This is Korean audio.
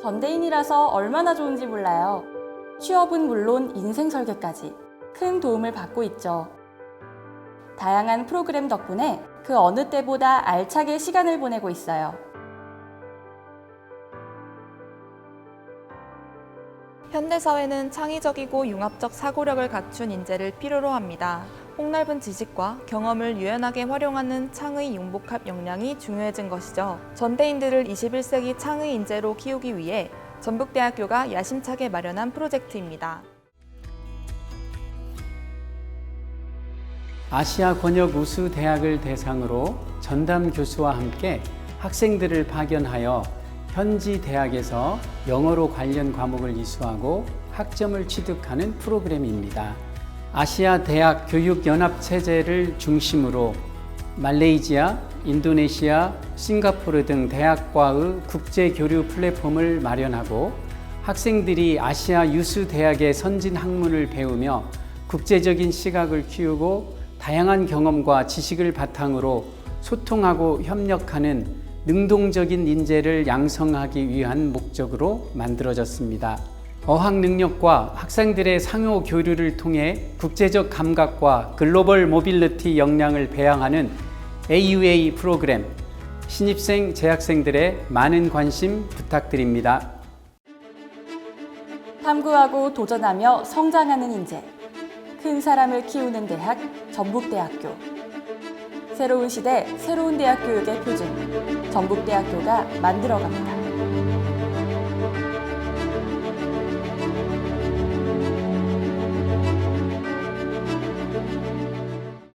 전대인이라서 얼마나 좋은지 몰라요. 취업은 물론 인생 설계까지 큰 도움을 받고 있죠. 다양한 프로그램 덕분에 그 어느 때보다 알차게 시간을 보내고 있어요. 현대사회는 창의적이고 융합적 사고력을 갖춘 인재를 필요로 합니다. 폭넓은 지식과 경험을 유연하게 활용하는 창의 융복합 역량이 중요해진 것이죠. 전대인들을 21세기 창의 인재로 키우기 위해 전북대학교가 야심차게 마련한 프로젝트입니다. 아시아 권역 우수 대학을 대상으로 전담 교수와 함께 학생들을 파견하여 현지 대학에서 영어로 관련 과목을 이수하고 학점을 취득하는 프로그램입니다. 아시아 대학 교육 연합 체제를 중심으로 말레이시아, 인도네시아, 싱가포르 등 대학과의 국제 교류 플랫폼을 마련하고 학생들이 아시아 유수 대학의 선진 학문을 배우며 국제적인 시각을 키우고 다양한 경험과 지식을 바탕으로 소통하고 협력하는 능동적인 인재를 양성하기 위한 목적으로 만들어졌습니다. 어학 능력과 학생들의 상호 교류를 통해 국제적 감각과 글로벌 모빌리티 역량을 배양하는 AUA 프로그램 신입생 재학생들의 많은 관심 부탁드립니다. 탐구하고 도전하며 성장하는 인재. 큰 사람을 키우는 대학, 전북대학교. 새로운 시대, 새로운 대학 교육의 표준. 전북대학교가 만들어갑니다.